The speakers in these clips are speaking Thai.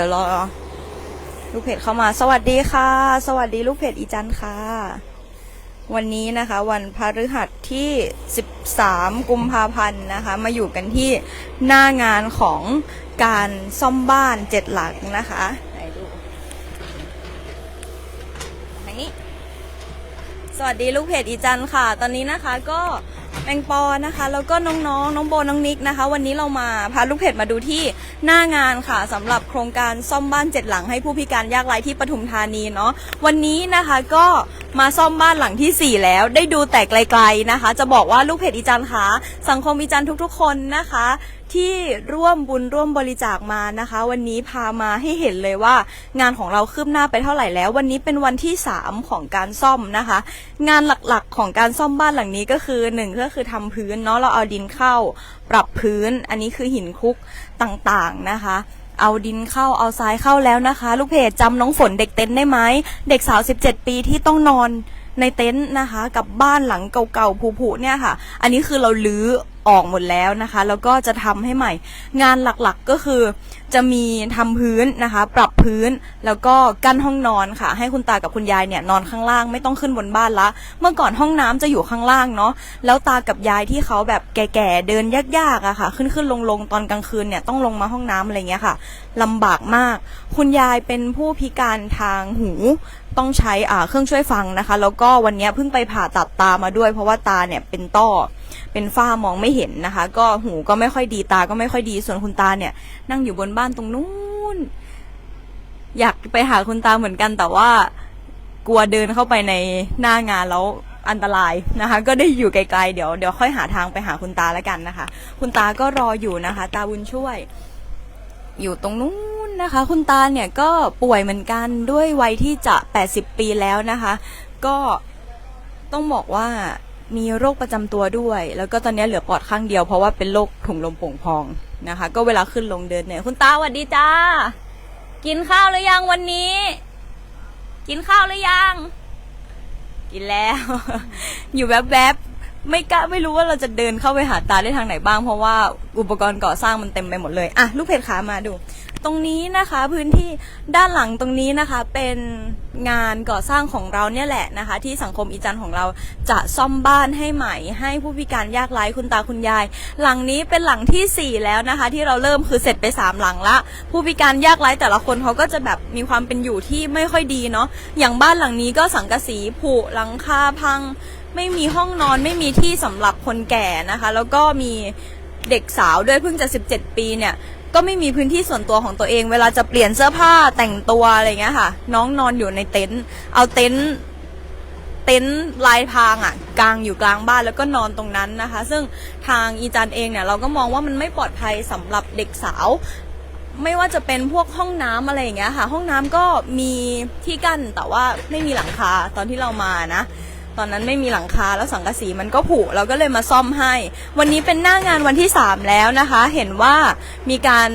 ดี๋ยวรอลูกเพจเข้ามา สวัสดีค่ะ สวัสดีลูกเพจอีจันค่ะ วันนี้นะคะ วันพฤหัสที่ 13 กุมภาพันธ์นะคะ มาอยู่กันที่หน้างานของการซ่อมบ้านเจ็ดหลังนะคะไหนดูทางนี้สวัสดีลูกเพจอีจันค่ะ ตอนนี้นะคะก็ แมงปอนะคะ แล้วก็น้องๆน้องโบน้องนิกนะคะ วันนี้เรามาพาลูกเพจมาดูที่หน้างานค่ะสำหรับโครงการซ่อมบ้านเจ็ดหลังให้ผู้พิการยากไร้ที่ปทุมธานีเนาะวันนี้นะคะก็มาซ่อมบ้านหลังที่สี่แล้วได้ดูแต่ไกลๆนะคะ จะบอกว่าลูกเพจอีจันคะสังคมอีจันทุกๆ คนนะคะ ที่ร่วมบุญร่วมบริจาคมานะคะ วันนี้พามาให้เห็นเลยว่า งานของเราคืบหน้าไปเท่าไหร่แล้ว วันนี้เป็นวันที่ 3 ของการซ่อมนะคะ งานหลักๆของการซ่อมบ้านหลังนี้ก็คือหนึ่งก็คือทำพื้นเนาะเราเอาดินเข้า ปรับพื้น อันนี้คือหินคลุกต่างๆนะคะเอาดินเข้าเอาทรายเข้าแล้วนะคะ ลูกเพจจำน้องฝนเด็กเต็นท์ได้ไหมเด็กสาว 17 ปีที่ต้องนอนในเต็นท์นะคะ กับบ้านหลังเก่าๆผุๆเนี่ยค่ะ อันนี้คือเราลื้อออกหมดแล้วนะคะ แล้วก็จะทำให้ใหม่ งานหลักๆก็คือจะมีทำพื้นนะคะ ปรับพื้นแล้วก็กั้นห้องนอนค่ะ ให้คุณตากับคุณยายเนี่ยนอนข้างล่างไม่ต้องขึ้นบนบ้านละ เมื่อก่อนห้องน้ำจะอยู่ข้างล่างเนาะแล้วตากับยายที่เขาแบบแก่ๆเดินยากๆอะค่ะ ขึ้นขึ้นลงลงๆตอนกลางคืนเนี่ยต้องลงมาห้องน้ำอะไรเงี้ยค่ะลำบากมาก คุณยายเป็นผู้พิการทางหู ต้องใช้อ่าเครื่องช่วยฟังนะคะ แล้วก็วันนี้เพิ่งไปผ่าตัดตามาด้วย เพราะว่าตาเนี่ยเป็นต้อเป็นฝ้ามองไม่เห็นนะคะ ก็หูก็ไม่ค่อยดีตาก็ไม่ค่อยดีส่วนคุณตาเนี่ย นั่งอยู่บนบ้านตรงนู้นอยากไปหาคุณตาเหมือนกันแต่ว่า กลัวเดินเข้าไปในหน้างานแล้วอันตรายนะคะ ก็ได้อยู่ไกลๆเดี๋ยวเดี๋ยวค่อยหาทางไปหาคุณตาแล้วกันนะคะ คุณตาก็รออยู่นะคะ ตาบุญช่วย อยู่ตรงนู้น นะคะ คุณตาเนี่ยก็ป่วยเหมือนกันด้วยวัยที่จะ 80 ปีแล้วนะคะ ก็ต้องบอกว่ามีโรคประจำตัวด้วย แล้วก็ตอนนี้เหลือปอดข้างเดียวเพราะว่าเป็นโรคถุงลมโป่งพองนะคะ ก็เวลาขึ้นลงเดินเนี่ย คุณตาสวัสดีจ้า กินข้าวหรือยังวันนี้ กินข้าวหรือยัง กินแล้ว อยู่แวบๆไม่กล้าไม่รู้ว่าเราจะเดินเข้าไปหาตาได้ทางไหนบ้างเพราะว่าอุปกรณ์ก่อสร้างมันเต็มไปหมดเลย อะ ลูกเพจขามาดู ตรงนี้นะคะพื้นที่ด้านหลังตรงนี้นะคะ เป็นงานก่อสร้างของเราเนี่ยแหละนะคะ ที่สังคมอีจันของเราจะซ่อมบ้านให้ใหม่ ให้ผู้พิการยากไร้คุณตาคุณยาย หลังนี้เป็นหลังที่สี่แล้วนะคะ ที่เราเริ่มคือเสร็จไปสามหลังละ ผู้พิการยากไร้แต่ละคนเขาก็จะแบบมีความเป็นอยู่ที่ไม่ค่อยดีเนาะอย่างบ้านหลังนี้ก็สังกะสีผุหลังคาพัง ไม่มีห้องนอนไม่มีที่สำหรับคนแก่นะคะ แล้วก็มีเด็กสาวด้วยเพิ่งจะ 17 ปีเนี่ย ก็ไม่มีพื้นที่ส่วนตัวของตัวเอง เวลาจะเปลี่ยนเสื้อผ้าแต่งตัวอะไรเงี้ยค่ะ น้องนอนอยู่ในเต็นท์เอาเต็นท์เต็นท์ลายพรางอะกลางอยู่กลางบ้านแล้วก็นอนตรงนั้นนะคะ ซึ่งทางอีจันเองเนี่ยเราก็มองว่ามันไม่ปลอดภัยสำหรับเด็กสาว ไม่ว่าจะเป็นพวกห้องน้ำอะไรอย่างเงี้ยค่ะ ห้องน้ำก็มีที่กั้นแต่ว่าไม่มีหลังคาตอนที่เรามานะ ตอนนั้นไม่มีหลังคาแล้วสังกะสีมันก็ผุเราก็เลยมาซ่อมให้ วันนี้เป็นหน้างานวันที่ 3 แล้วนะคะ เห็นว่ามีการ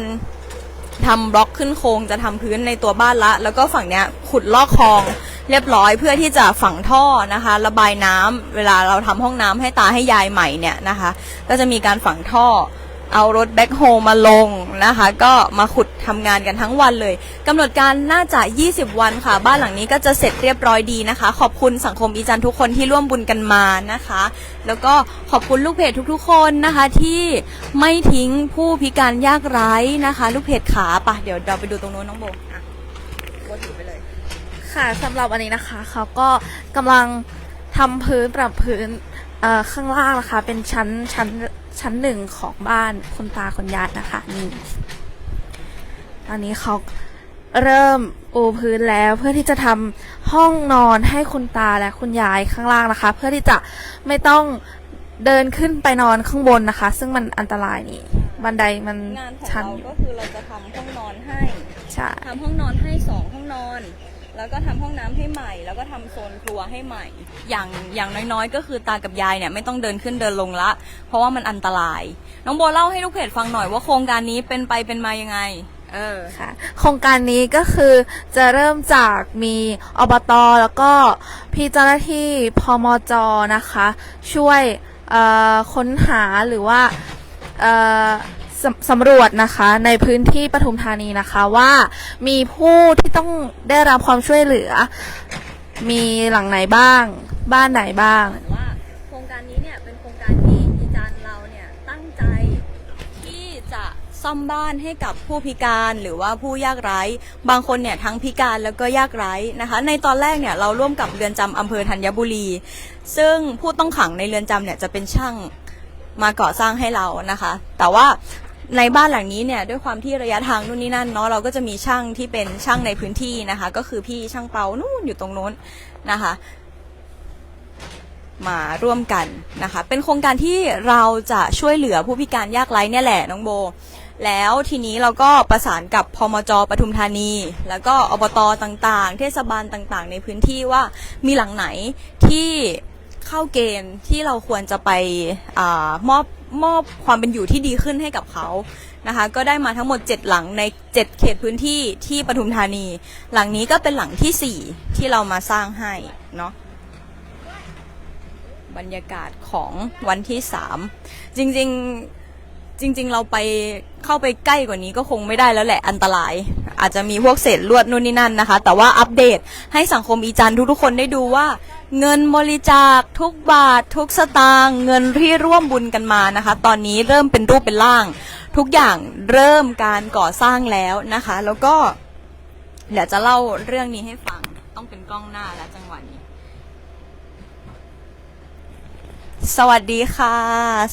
ทำบล็อกขึ้นโครงจะทำพื้นในตัวบ้านละ แล้วก็ฝั่งเนี้ยขุดลอกคลอง เรียบร้อยเพื่อที่จะฝังท่อนะคะ ระบายน้ำเวลาเราทำห้องน้ำให้ตาให้ยายใหม่เนี่ยนะคะ ก็จะมีการฝังท่อ เอารถแบ็คโฮมาลงนะคะ ก็มาขุดทำงานกันทั้งวันเลยกำหนดการน่าจะ 20 วันค่ะ บ้านหลังนี้ก็จะเสร็จเรียบร้อยดีนะคะ ขอบคุณสังคมอีจันทุกคนที่ร่วมบุญกันมานะคะ แล้วก็ขอบคุณลูกเพจทุกๆ คนนะคะ ที่ไม่ทิ้งผู้พิการยากไร้นะคะ ลูกเพจขาปะเดี๋ยวเราไปดูตรงโน้นน้องโบอะโบถือไปเลย ค่ะสำหรับวันนี้นะคะเขาก็กำลังทำพื้นปรับพื้นเอ่อข้างล่างนะคะ เป็นชั้นชั้น ชั้นหนึ่งของบ้านคุณตาคุณยายนะคะนี่ตอนนี้เขาเริ่มปูพื้นแล้วเพื่อที่จะทำห้องนอนให้คุณตาและคุณยายข้างล่างนะคะ เพื่อที่จะไม่ต้องเดินขึ้นไปนอนข้างบนนะคะ ซึ่งมันอันตรายนี่บันไดมันงานของชันเราอยู่ก็คือเราจะทำห้องนอนให้ใช่ ทำห้องนอนให้สองห้องนอน แล้วก็ทำห้องน้ำให้ใหม่ แล้วก็ทำโซนครัวให้ใหม่ อย่างอย่างน้อยๆ ก็คือตากับยายเนี่ยไม่ต้องเดินขึ้นเดินลงละ เพราะว่ามันอันตราย น้องโบเล่าให้ลูกเพจฟังหน่อยว่าโครงการนี้เป็นไปเป็นมายังไงเออค่ะ โครงการนี้ก็คือจะเริ่มจากมีอบตแล้วก็พี่เจ้าหน้าที่พมจนะคะ ช่วยออค้นหาหรือว่าออ สำสำรวจนะคะในพื้นที่ปทุมธานีนะคะว่ามีผู้ที่ต้องได้รับความช่วยเหลือ มีหลังไหนบ้าง บ้านไหนบ้าง ว่าโครงการนี้เนี่ยเป็นโครงการที่อีจันเราเนี่ยตั้งใจที่จะซ่อมบ้านให้กับผู้พิการหรือว่าผู้ยากไร้ บางคนเนี่ยทั้งพิการแล้วก็ยากไร้นะคะ ในตอนแรกเนี่ยเราร่วมกับเรือนจำอำเภอธัญบุรี ซึ่งผู้ต้องขังในเรือนจำเนี่ยจะเป็นช่างมาก่อสร้างให้เรานะคะ แต่ว่า ในบ้านหลังนี้เนี่ยด้วยความที่ระยะทางนู่นนี่นั่นเนาะเราก็จะมีช่างที่เป็นช่างในพื้นที่นะคะ ก็คือพี่ช่างเปานู่นอยู่ตรงโน้นนะคะ มาร่วมกันนะคะ เป็นโครงการที่เราจะช่วยเหลือผู้พิการยากไร้เนี่ยแหละน้องโบ แล้วทีนี้เราก็ประสานกับพมจปทุมธานี แล้วก็อบตต่างๆ เทศบาลต่างๆ ในพื้นที่ว่ามีหลังไหนที่เข้าเกณฑ์ที่เราควรจะไปอมอบ มอบความเป็นอยู่ที่ดีขึ้นให้กับเขานะคะ ก็ได้มาทั้งหมด 7 หลังใน 7 เขตพื้นที่ที่ปทุมธานี หลังนี้ก็เป็นหลังทีสี่4 ที่เรามาสร้างให้เนาะบรรยากาศของวันที่สามจริงๆ จริง ๆ เราไปเข้าไปใกล้กว่านี้ก็คงไม่ได้แล้วแหละอันตราย อาจจะมีพวกเศษลวดนู่นนี่นั่นนะคะ แต่ว่าอัปเดตให้สังคมอีจันทุกๆคนได้ดูว่า เงินบริจาคทุกบาท ทุกสตางค์เงินที่ร่วมบุญกันมานะคะ ตอนนี้เริ่มเป็นรูปเป็นร่าง ทุกอย่างเริ่มการก่อสร้างแล้วนะคะ แล้วก็เดี๋ยวจะเล่าเรื่องนี้ให้ฟังต้องเป็นกล้องหน้าแล้วจังหวะนี้ สวัสดีค่ะ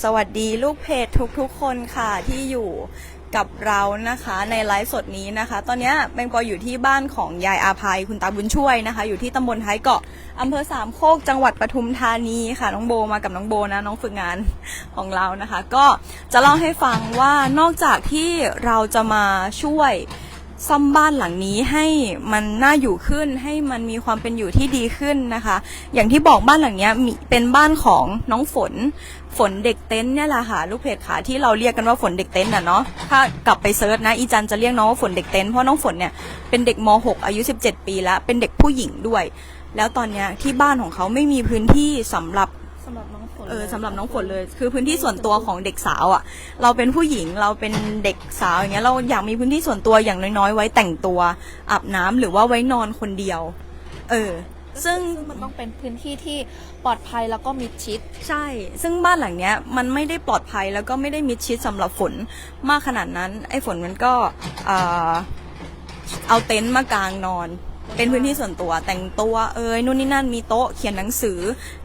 สวัสดีลูกเพจทุกๆคนค่ะที่อยู่กับเรานะคะในไลฟ์สดนี้นะคะ ตอนนี้ยแมงปออยู่ที่บ้านของยายอาภัยคุณตาบุญช่วยนะคะ อยู่ที่ตำบลท้ายเกาะอำเภอสามโคกจังหวัดปทุมธานีค่ะ น้องโบมากับน้องโบนะน้องฝึกงานของเรานะคะ ก็จะเล่าให้ฟังว่านอกจากที่เราจะมาช่วย ซ่อมบ้านหลังนี้ให้มันน่าอยู่ขึ้น ให้มันมีความเป็นอยู่ที่ดีขึ้นนะคะ อย่างที่บอกบ้านหลังเนี้ยมีเป็นบ้านของน้องฝน ฝนเด็กเต็นท์เนี่ยแหละค่ะลูกเพจขาที่เราเรียกกันว่าฝนเด็กเต็นท์น่ะเนาะถ้ากลับไปเซิร์ชนะอีจันจะเรียกน้องว่าฝนเด็กเต็นท์เพราะน้องฝนเนี่ยเป็นเด็กม .6 อายุ 17 ปีแล้วเป็นเด็กผู้หญิงด้วย แล้วตอนเนี้ยที่บ้านของเขาไม่มีพื้นที่สำหรับสำหรับน้อง ออสำหรับน้องฝนเลย คือพื้นที่ส่วนตัวของเด็กสาวอะ่ะ เราเป็นผู้หญิงเราเป็นเด็กสาวอย่างเงี้ยเราอยากมีพื้นที่ส่วนตัวอย่างน้อยๆ ไว้แต่งตัวอาบน้ำหรือว่าไว้นอนคนเดียว เออซึ่งซึ่ง มันต้องเป็นพื้นที่ที่ปลอดภัยแล้วก็มิดชิด ใช่ ซึ่งบ้านหลังเนี้ยมันไม่ได้ปลอดภัยแล้วก็ไม่ได้มิดชิดสำหรับฝนมากขนาดนั้น ไอ้ฝนมันก็เอ่อเอาเต็นท์มากางนอน เป็นพื้นที่ส่วนตัวแต่งตัวเอ้ยนู่นนี่นั่นมีโต๊ะเขียนหนังสือ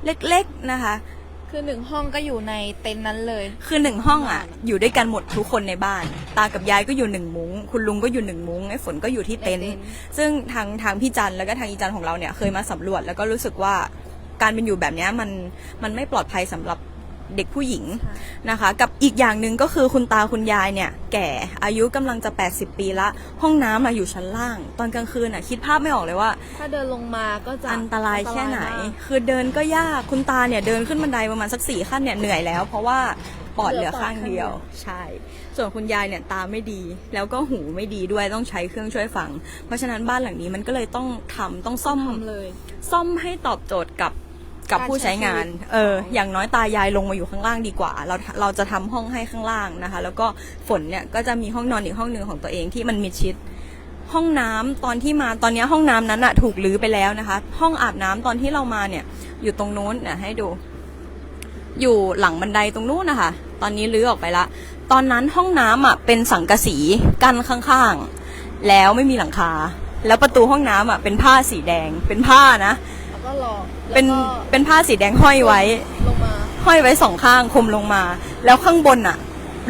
เล็กๆนะคะ คือหนึ่งห้องก็อยู่ในเต็นท์นั้นเลย คือหนึ่งห้องอะ อยู่ด้วยกันหมดทุกคนในบ้าน ตากับยายก็อยู่หนึ่งมุ้ง คุณลุงก็อยู่หนึ่งมุ้งไอ้ฝนก็อยู่ที่เต็นในเต็ท์นท์ซึ่งทางทางพี่จันแล้วก็ทางอีจันของเราเนี่ยเคยมาสำรวจแล้วก็รู้สึกว่าการเป็นอยู่แบบเนี้ยมันมันไม่ปลอดภัยสำหรับ เด็กผู้หญิงนะคะ กับอีกอย่างหนึ่งก็คือคุณตาคุณยายเนี่ยแก่อายุกำลังจะ 80 ปีละ ห้องน้ำอะอยู่ชั้นล่าง ตอนกลางคืนอะคิดภาพไม่ออกเลยว่า ถ้าเดินลงมาก็จะอันตรายแค่ไหนอัตรายมากคือเดินก็ยากคุณตาเนี่ยเดินขึ้นบันไดประมาณสักสี่ขั้นเนี่ยเหนื่อยแล้ว เพราะว่าปอดเหลือข้างเดียว ใช่ ส่วนคุณยายเนี่ยตาไม่ดี แล้วก็หูไม่ดีด้วยต้องใช้เครื่องช่วยฟัง เพราะฉะนั้นบ้านหลังนี้มันก็เลยต้องทำต้องซ่อมทำเลย ซ่อมให้ตอบโจทย์กับ กับการผู้ใช้งานใช้ชีวิตเออ อย่างน้อยตายายลงมาอยู่ข้างล่างดีกว่า เรา เราจะทำห้องให้ข้างล่างนะคะ แล้วก็ฝนเนี่ยก็จะมีห้องนอนอีกห้องหนึ่งของตัวเองที่มันมิดชิด ห้องน้ำตอนที่มา ตอนนี้ห้องน้ำนั้นอะถูกรื้อไปแล้วนะคะ ห้องอาบน้ำตอนที่เรามาเนี่ย อยู่ตรงนู้นเนี่ยให้ดู อยู่หลังบันไดตรงนู้นนะคะ ตอนนี้รื้อออกไปละ ตอนนั้นห้องน้ำอะเป็นสังกะสีกั้นข้างๆ แล้วไม่มีหลังคา แล้วประตูห้องน้ำอะเป็นผ้าสีแดง เป็นผ้านะแล้ว ก็รอแล้วเป็นก็เป็นผ้าสีแดงห้อยไว้ ลงมา ห้อยไว้สองข้างคลุมลงมา แล้วข้างบนอะ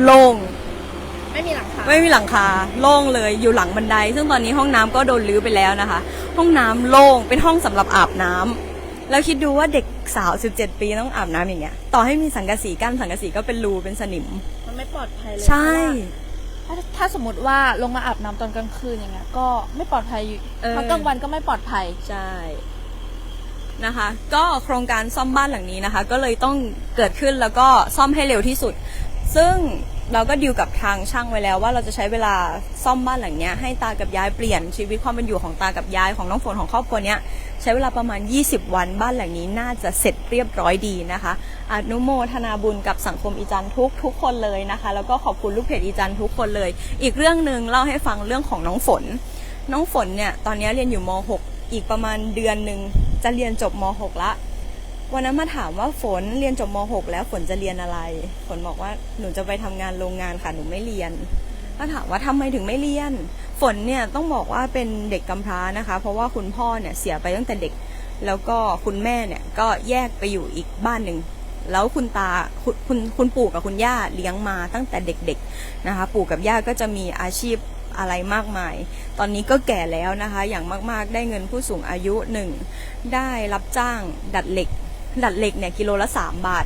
โล่งไม่มีหลังคาไม่มีหลังคาโล่งเลยอยู่หลังบันได ซึ่งตอนนี้ห้องน้ำก็โดนรื้อไปแล้วนะคะ ห้องน้ำโล่งเป็นห้องสำหรับอาบน้ำแล้วคิดดูว่าเด็กสาว 17 ปีต้องอาบน้ำอย่างเงี้ยต่อให้มีสังกะสีกั้นสังกะสีก็เป็นรูเป็นสนิม มันไม่ปลอดภัยเลยใช่ เพราะว่าถ้าถ้าสมมติว่าลงมาอาบน้ำตอนกลางคืนอย่างเงี้ยก็ไม่ปลอดภัยอยู่เออเพราะกลางวันก็ไม่ปลอดภัย ใช่ นะคะ ก็โครงการซ่อมบ้านหลังนี้นะคะ ก็เลยต้องเกิดขึ้นแล้วก็ซ่อมให้เร็วที่สุด ซึ่งเราก็ดีลกับทางช่างไว้แล้วว่าเราจะใช้เวลาซ่อมบ้านหลังเนี้ยให้ตากับยายเปลี่ยนชีวิตความเป็นอยู่ของตากับยายของน้องฝนของครอบครัวเนี้ยใช้เวลาประมาณ 20 วันบ้านหลังนี้น่าจะเสร็จเรียบร้อยดีนะคะอนุโมทนาบุญกับสังคมอีจันทุกทุกคนเลยนะคะ แล้วก็ขอบคุณลูกเพจอีจันทุกคนเลย อีกเรื่องหนึ่งเล่าให้ฟังเรื่องของน้องฝน น้องฝนเนี่ยตอนนี้เรียนอยู่ม .6 อีกประมาณเดือนหนึ่ง จะเรียนจบม .6 ละวันนั้นมาถามว่าฝนเรียนจบม .6 แล้วฝนจะเรียนอะไร ฝนบอกว่าหนูจะไปทำงานโรงงานค่ะหนูไม่เรียนก็ถามว่าทำไมถึงไม่เรียน ฝนเนี่ยต้องบอกว่าเป็นเด็กกำพร้านะคะ เพราะว่าคุณพ่อเนี่ยเสียไปตั้งแต่เด็ก แล้วก็คุณแม่เนี่ยก็แยกไปอยู่อีกบ้านหนึ่ง แล้วคุณตาคุณคุณคุณปู่กับคุณย่าเลี้ยงมาตั้งแต่เด็กๆนะคะ ปู่กับย่าก็จะมีอาชีพอะไรมากมาย ตอนนี้ก็แก่แล้วนะคะ อย่างมากๆ ได้เงินผู้สูงอายุหนึ่งได้รับจ้างดัดเหล็ก ดัดเหล็กเนี่ยกิโลละสามบาท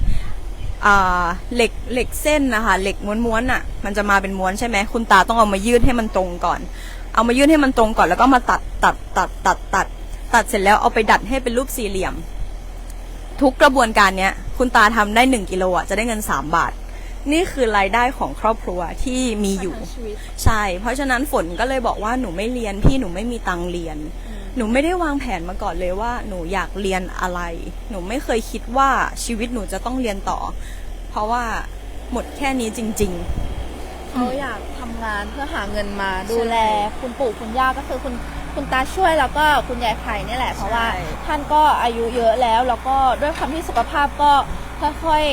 เหล็กเหล็กเส้นนะคะเหล็กม้วนๆอะ มันจะมาเป็นม้วนใช่ไหมคุณตาต้องเอามายืดให้มันตรงก่อน เอามายืดให้มันตรงก่อนแล้วก็มาตัดตัดตัดตัดตัดตัดเสร็จแล้วเอาไปดัดให้เป็นรูปสี่เหลี่ยม ทุกกระบวนการเนี้ยคุณตาทำได้หนึ่งกิโลอะจะได้เงินสามบาท นี่คือรายได้ของครอบครัวที่มีอยู่ ชีวิต ใช่ เพราะฉะนั้นฝนก็เลยบอกว่าหนูไม่เรียนพี่หนูไม่มีตังค์เรียน หนูไม่ได้วางแผนมาก่อนเลยว่าหนูอยากเรียนอะไร หนูไม่เคยคิดว่าชีวิตหนูจะต้องเรียนต่อ เพราะว่าหมดแค่นี้จริง เขาอยากทำงานเพื่อหาเงินมาดูแล คุณปู่คุณย่าก็คือคุณ คุณตาช่วยแล้วก็คุณยายไผ่นี่แหละ เพราะว่าใช่ท่านก็อายุเยอะแล้ว แล้วก็ด้วยความที่สุขภาพก็ค่อย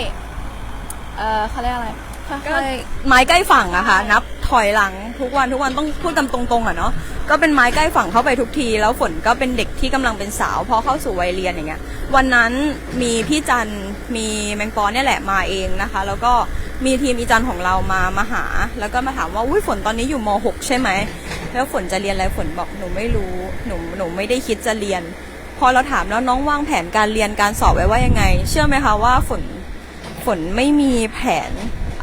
ๆเอ่อเขาเรียกอะไรค่ๆก็อยไม้ใกล้ฝั่งอะค่ะ นับถอยหลังทุกวันทุกวันต้องพูดกันตรงๆอะเนาะก็เป็นไม้ใกล้ฝั่งเข้าไปทุกที แล้วฝนก็เป็นเด็กที่กำลังเป็นสาวพอเข้าสู่วัยเรียนอย่างเงี้ยวันนั้นมีพี่จัน มีแมงปอเนี่ยแหละมาเองนะคะ แล้วก็มีทีมอีจันของเรามามาหา แล้วก็มาถามว่าอุ้ยฝนตอนนี้อยู่ม .6 ใช่ไหมแล้วฝนจะเรียนอะไรฝนบอกหนูไม่รู้หนูหนูไม่ได้คิดจะเรียน พอเราถามแล้วน้องวางแผนการเรียนการสอบไว้ว่ายังไง เชื่อไหมคะว่าฝนฝนไม่มีแผน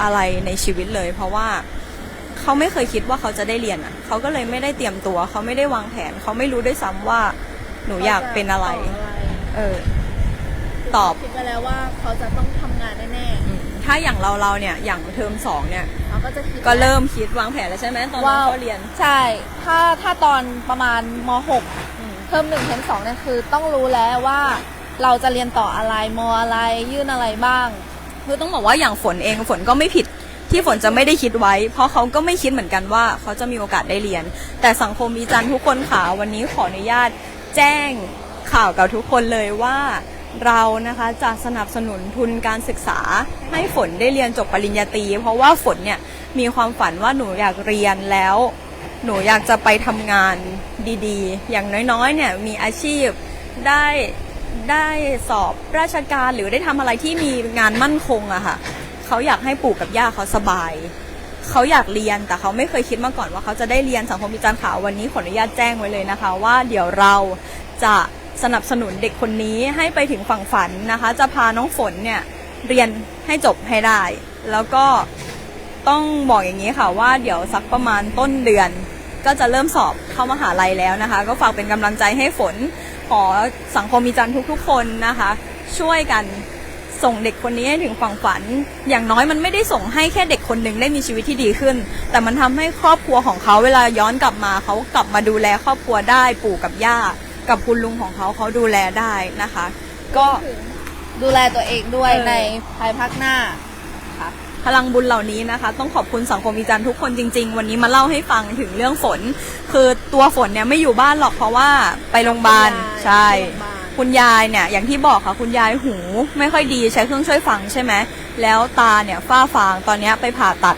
อะไรในชีวิตเลย เพราะว่าเขาไม่เคยคิดว่าเขาจะได้เรียนอะเขาก็เลยไม่ได้เตรียมตัว เขาไม่ได้วางแผน เขาไม่รู้ด้วยซ้ำว่าหนูอยากเป็นอะไร เออ ตอบ คิดไปแล้วว่าเขาจะต้องทำงานแน่อืมถ้าอย่างเราเราเนี่ยอย่างเทอมสองเนี่ย ๆเขาก็จะคิดก็เริ่มคิดวางแผนแล้วใช่ไหมตอนน้องเขาเรียน ใช่ ถ้าถ้าตอนประมาณม .6 เทอมหนึ่งเทอมสองเนี่ยคือต้องรู้แล้วว่าเราจะเรียนต่ออะไรมอะไรยื่นอะไรบ้าง คือต้องบอกว่าอย่างฝนเองฝนก็ไม่ผิดที่ฝนจะไม่ได้คิดไว้ เพราะเขาก็ไม่คิดเหมือนกันว่าเขาจะมีโอกาสได้เรียน แต่สังคมวิจารณ์ทุกคนค่ะวันนี้ขออนุญาตแจ้งข่าวกับทุกคนเลยว่า เรานะคะจะสนับสนุนทุนการศึกษาให้ฝนได้เรียนจบปริญญาตรี เพราะว่าฝนเนี่ยมีความฝันว่าหนูอยากเรียนแล้ว หนูอยากจะไปทำงานดีๆ อย่างน้อยๆเนี่ยมีอาชีพได้ได้สอบราชการหรือได้ทำอะไรที่มีงานมั่นคงอะค่ะ เขาอยากให้ปู่กับย่าเขาสบาย เขาอยากเรียนแต่เขาไม่เคยคิดมาก่อนว่าเขาจะได้เรียนสังคมวิจารณ์ข่าววันนี้ขออนุญาตแจ้งไว้เลยนะคะ ว่าเดี๋ยวเราจะ สนับสนุนเด็กคนนี้ให้ไปถึงฝั่งฝันนะคะ จะพาน้องฝนเนี่ยเรียนให้จบให้ได้ แล้วก็ต้องบอกอย่างนี้ค่ะว่าเดี๋ยวสักประมาณต้นเดือน ก็จะเริ่มสอบเข้ามหาลัยแล้วนะคะ ก็ฝากเป็นกำลังใจให้ฝนขอสังคมมีจันทร์ทุกๆ คนนะคะ ช่วยกันส่งเด็กคนนี้ให้ถึงฝั่งฝัน อย่างน้อยมันไม่ได้ส่งให้แค่เด็กคนหนึ่งได้มีชีวิตที่ดีขึ้น แต่มันทำให้ครอบครัวของเขาเวลาย้อนกลับมาเขากลับมาดูแลครอบครัวได้ปู่กับย่า กับคุณลุงของเขาเขาดูแลได้นะคะ ก็ดูแลตัวเองด้วยเออในภายภาคหน้าค่ะพลังบุญเหล่านี้นะคะ ต้องขอบคุณสังคมวิจารณ์ทุกคนจริง ๆ วันนี้มาเล่าให้ฟังถึงเรื่องฝน คือตัวฝนเนี่ยไม่อยู่บ้านหรอกเพราะว่าไปโรงพยาบาลคุณยายใช่ไปโรงพยาบาลคุณยายเนี่ยอย่างที่บอกค่ะ คุณยายหูไม่ค่อยดีใช้เครื่องช่วยฟังใช่ไหมแล้วตาเนี่ยฝ้าฟางตอนเนี้ยไปผ่าตัด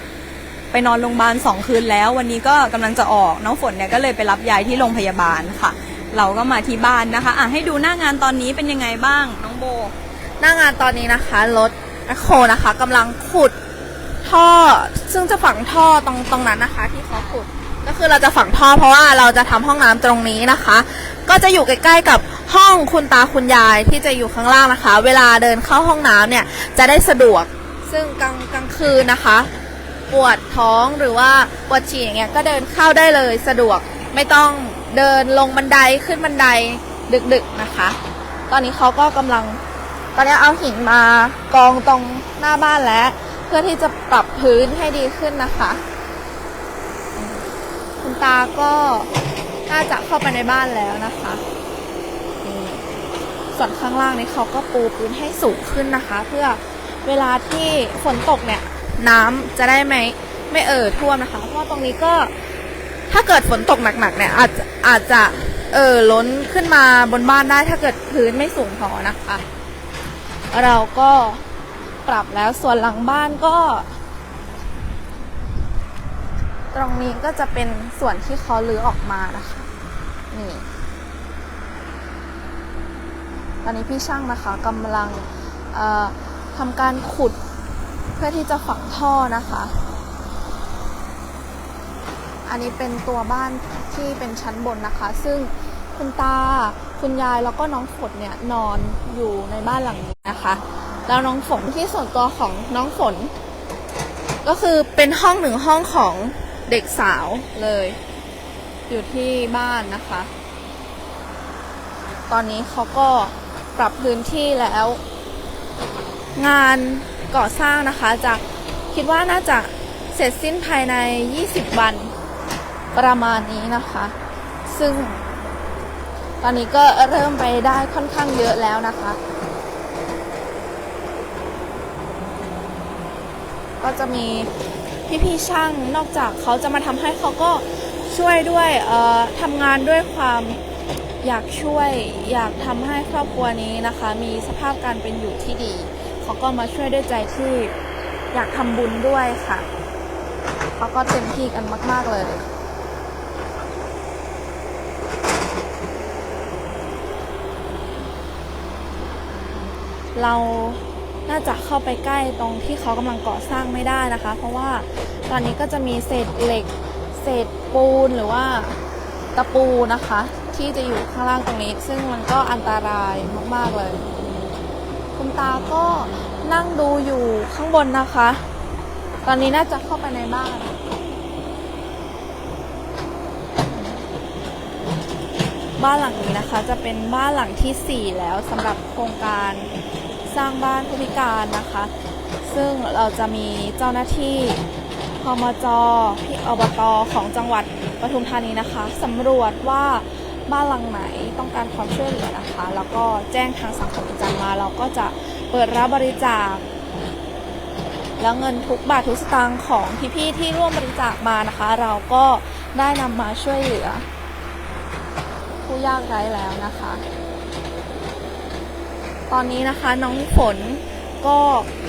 ไปนอนโรงพยาบาลสองคืนแล้ว วันนี้ก็กำลังจะออกน้องฝนเนี่ยก็เลยไปรับยายที่โรงพยาบาลค่ะ เราก็มาที่บ้านนะคะอะให้ดูหน้างานตอนนี้เป็นยังไงบ้างน้องโบ หน้างานตอนนี้นะคะรถแมคโคนะคะกำลังขุดท่อ ซึ่งจะฝังท่อตรงตรงนั้นนะคะ ที่เขาขุด ก็คือเราจะฝังท่อเพราะว่าเราจะทำห้องน้ำตรงนี้นะคะ ก็จะอยู่ใกล้ๆกับห้องคุณตาคุณยายที่จะอยู่ข้างล่างนะคะ เวลาเดินเข้าห้องน้ำเนี่ยจะได้สะดวก ซึ่งกลางกลางคืนนะคะ ปวดท้องหรือว่าปวดฉี่อย่างเงี้ยก็เดินเข้าได้เลยสะดวกไม่ต้อง เดินลงบันไดขึ้นบันไดดึกๆนะคะ ตอนนี้เขาก็กำลังตอนนี้เอาหินมากองตรงหน้าบ้านแล้ว เพื่อที่จะปรับพื้นให้ดีขึ้นนะคะ คุณตาก็น่าจะเข้าไปในบ้านแล้วนะคะส่วนข้างล่างนี้เขาก็ปูพื้นให้สูงขึ้นนะคะ เพื่อเวลาที่ฝนตกเนี่ย น้ำจะได้ไม่ไม่เอ่อท่วมนะคะ เพราะตรงนี้ก็ ถ้าเกิดฝนตกหนักๆเนี่ยอาจจะอาจจะเอ่อล้นขึ้นมาบนบ้านได้ถ้าเกิดพื้นไม่สูงพอนะคะ เราก็ปรับแล้วส่วนหลังบ้านก็ ตรงนี้ก็จะเป็นส่วนที่เขาลื้อออกมานะคะ นี่ ตอนนี้พี่ช่างนะคะกำลังเอ่อทำการขุดเพื่อที่จะฝังท่อนะคะ อันนี้เป็นตัวบ้านที่เป็นชั้นบนนะคะ ซึ่งคุณตาคุณยายแล้วก็น้องฝนเนี่ยนอนอยู่ในบ้านหลังนี้นะคะ แล้วน้องฝนที่ส่วนตัวของน้องฝน ก็คือเป็นห้องหนึ่งห้องของเด็กสาวเลย อยู่ที่บ้านนะคะ ตอนนี้เขาก็ปรับพื้นที่แล้ว งานก่อสร้างนะคะจะคิดว่าน่าจะเสร็จสิ้นภายใน 20 วัน ประมาณนี้นะคะ ซึ่ง ตอนนี้ก็เริ่มไปได้ค่อนข้างเยอะแล้วนะคะ ก็จะมีพี่ๆช่างนอกจากเขาจะมาทำให้เขาก็ช่วยด้วยทำงานด้วยความอยากช่วยอยากทำให้ครอบครัวนี้นะคะ มีสภาพการเป็นอยู่ที่ดีเขาก็มาช่วยด้วยใจที่อยากทำบุญด้วยค่ะเขาก็เต็มที่กันมาก ๆ เลย เราน่าจะเข้าไปใกล้ตรงที่เขากำลังก่อสร้างไม่ได้นะคะ เพราะว่าตอนนี้ก็จะมีเศษเหล็ก เศษปูนหรือว่าตะปูนะคะ ที่จะอยู่ข้างล่างตรงนี้ ซึ่งมันก็อันตรายมากๆเลย คุณตาก็นั่งดูอยู่ข้างบนนะคะ ตอนนี้น่าจะเข้าไปในบ้านบ้านหลังนี้นะคะ จะเป็นบ้านหลังที่ 4 แล้วสำหรับโครงการ สร้างบ้านผู้พิการนะคะ ซึ่งเราจะมีเจ้าหน้าที่พมจพี่อบตของจังหวัดปทุมธานีนะคะสำรวจว่าบ้านหลังไหนต้องการความช่วยเหลือนะคะ แล้วก็แจ้งทางสังคมประจำมา เราก็จะเปิดรับบริจาค แล้วเงินทุกบาททุกสตางค์ของพี่ๆที่ร่วมบริจาคมานะคะ เราก็ได้นำมาช่วยเหลือ ผู้ยากไร้แล้วนะคะ ตอนนี้นะคะน้องฝนก็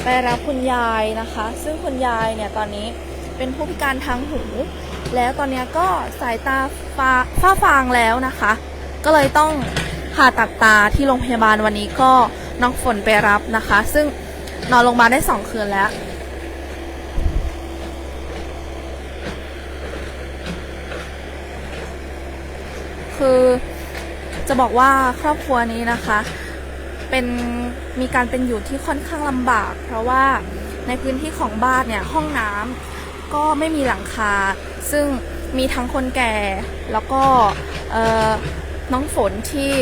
ไปรับคุณยายนะคะ ซึ่งคุณยายเนี่ยตอนนี้เป็นผู้พิการทางหู แล้วตอนนี้ก็สายตาฟ้าฝ้าฟางแล้วนะคะ ก็เลยต้องผ่าตัดตาที่โรงพยาบาลวันนี้ก็น้องฝนไปรับนะคะ ซึ่งนอนโรงพยาบาลได้สองคืนแล้วคือจะบอกว่าครอบครัวนี้นะคะ เป็นมีการเป็นอยู่ที่ค่อนข้างลำบาก เพราะว่าในพื้นที่ของบ้านเนี่ยห้องน้ำก็ไม่มีหลังคา ซึ่งมีทั้งคนแก่แล้วก็น้องฝนที่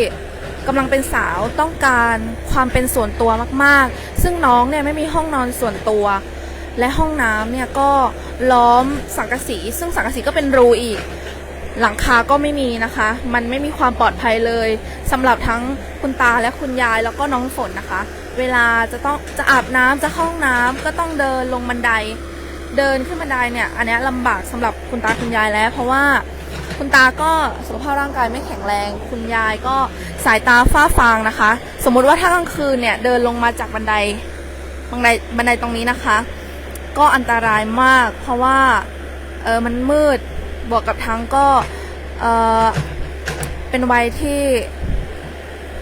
กำลังเป็นสาวต้องการความเป็นส่วนตัวมากๆ ซึ่งน้องเนี่ยไม่มีห้องนอนส่วนตัว และห้องน้ำเนี่ยก็ล้อมสังกะสี ซึ่งสังกะสีก็เป็นรูอีก หลังคาก็ไม่มีนะคะ มันไม่มีความปลอดภัยเลยสำหรับทั้งคุณตาและคุณยายแล้วก็น้องฝนนะคะ เวลาจะต้องจะอาบน้ำจะเข้าห้องน้ำก็ต้องเดินลงบันได เดินขึ้นบันไดเนี่ย อันนี้ยลำบากสำหรับคุณตาคุณยายแล้ว เพราะว่าคุณตาก็สุขภาพร่างกายไม่แข็งแรง คุณยายก็สายตาฝ้าฟางนะคะ สมมุติว่าถ้ากลางคืนเนี่ยเดินลงมาจากบันไดบันไดบันไดตรงนี้นะคะ ก็อันตรายมาก เพราะว่าเออมันมืด บวกกับทั้งก็เออเป็นวัยที่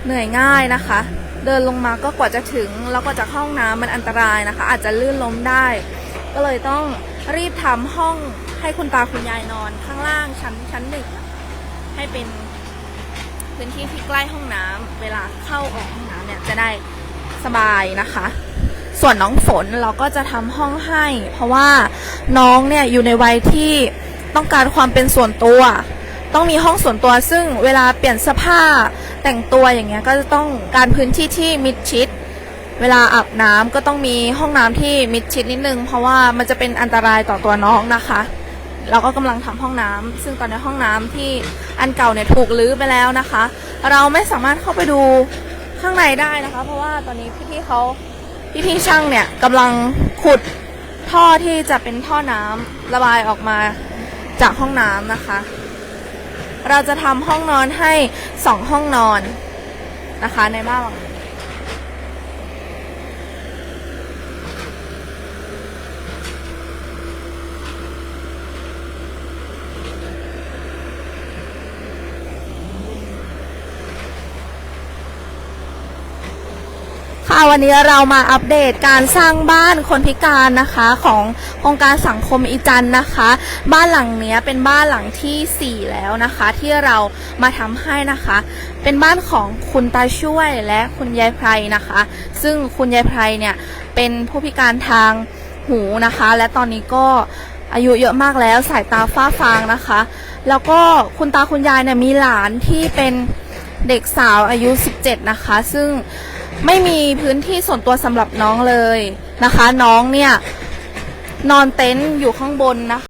เหนื่อยง่ายนะคะ เดินลงมาก็กว่าจะถึงแล้วก็จะห้องน้ำมันอันตรายนะคะ อาจจะลื่นล้มได้ ก็เลยต้องรีบทำห้องให้คุณตาคุณยายนอนข้างล่างชั้นชั้นหนึ่งให้เป็นพื้นที่ที่ใกล้ห้องน้ำเวลาเข้าออกห้องน้ำเนี่ยจะได้สบายนะคะ ส่วนน้องฝนเราก็จะทำห้องให้ เพราะว่าน้องเนี่ยอยู่ในวัยที่ ต้องการความเป็นส่วนตัว ต้องมีห้องส่วนตัวซึ่งเวลาเปลี่ยนเสื้อผ้าแต่งตัวอย่างเงี้ยก็จะต้องการพื้นที่ที่มิดชิด เวลาอาบน้ำก็ต้องมีห้องน้ำที่มิดชิดนิดนึง เพราะว่ามันจะเป็นอันตรายต่อตัวน้องนะคะ เราก็กำลังทำห้องน้ำซึ่งตอนนี้ห้องน้ำที่อันเก่าเนี่ยถูกรื้อไปแล้วนะคะ เราไม่สามารถเข้าไปดูข้างในได้นะคะ เพราะว่าตอนนี้พี่ๆเขาพี่ๆช่างเนี่ยกำลังขุดท่อที่จะเป็นท่อน้ำระบายออกมา จากห้องน้ำนะคะ เราจะทำห้องนอนให้สองห้องนอนนะคะในบ้านหลัง วันนี้เรามาอัปเดตการสร้างบ้านคนพิการนะคะของโครงการสังคมอีจันนะคะ บ้านหลังนี้เป็นบ้านหลังทีสี่4 แล้วนะคะ ที่เรามาทำให้นะคะ เป็นบ้านของคุณตาช่วยและคุณยายไพรนะคะ ซึ่งคุณยายไพรเนี่ยเป็นผู้พิการทางหูนะคะ และตอนนี้ก็อายุเยอะมากแล้วสายตาฝ้าฟางนะคะ แล้วก็คุณตาคุณยายเนี่ยมีหลานที่เป็นเด็กสาวอายุ 17 นะคะ ซึ่ง ไม่มีพื้นที่ส่วนตัวสำหรับน้องเลยนะคะ น้องเนี่ย นอนเต็นท์อยู่ข้างบนนะคะ